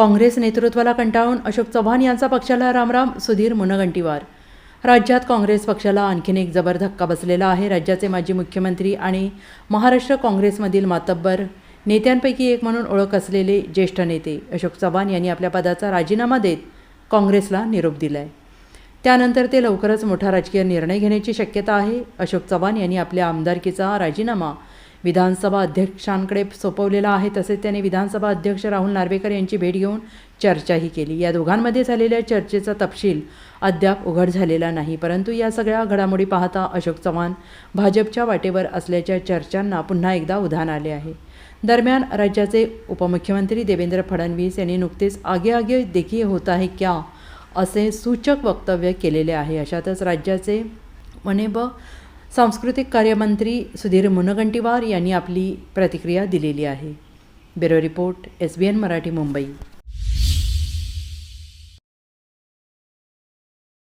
काँग्रेस नेतृत्वाला कंटाळून अशोक चव्हाण यांचा पक्षाला रामराम सुधीर मुनगंटीवार. राज्यात काँग्रेस पक्षाला आणखीन एक जबर धक्का बसलेला आहे. राज्याचे माजी मुख्यमंत्री आणि महाराष्ट्र काँग्रेसमधील मातब्बर नेत्यांपैकी एक म्हणून ओळख असलेले ज्येष्ठ नेते अशोक चव्हाण यांनी आपल्या पदाचा राजीनामा देत काँग्रेसला निरोप दिला आहे त्यानंतर ते लवकरच मोठा राजकीय निर्णय घेण्याची शक्यता आहे. अशोक चव्हाण यांनी आपल्या आमदारकीचा राजीनामा विधानसभा अध्यक्षांकडे सोपवलेला आहे. तसेच त्याने विधानसभा अध्यक्ष राहुल नार्वेकर यांची भेट घेऊन चर्चाही केली. या दोघांमध्ये झालेल्या चर्चेचा तपशील अद्याप उघड झालेला नाही. परंतु या सगळ्या घडामोडी पाहता अशोक चव्हाण भाजपच्या वाटेवर असल्याच्या चर्चांना पुन्हा एकदा उधाण आले आहे. दरम्यान राज्याचे उपमुख्यमंत्री देवेंद्र फडणवीस यांनी नुकतेच आगे आगे देखील होत आहे क्या असे सूचक वक्तव्य केलेले आहे. अशातच राज्याचे वने व सांस्कृतिक कार्यमंत्री सुधीर मुनगंटीवार यांनी आपली प्रतिक्रिया दिलेली आहे. Bureau report S B N Marathi Mumbai.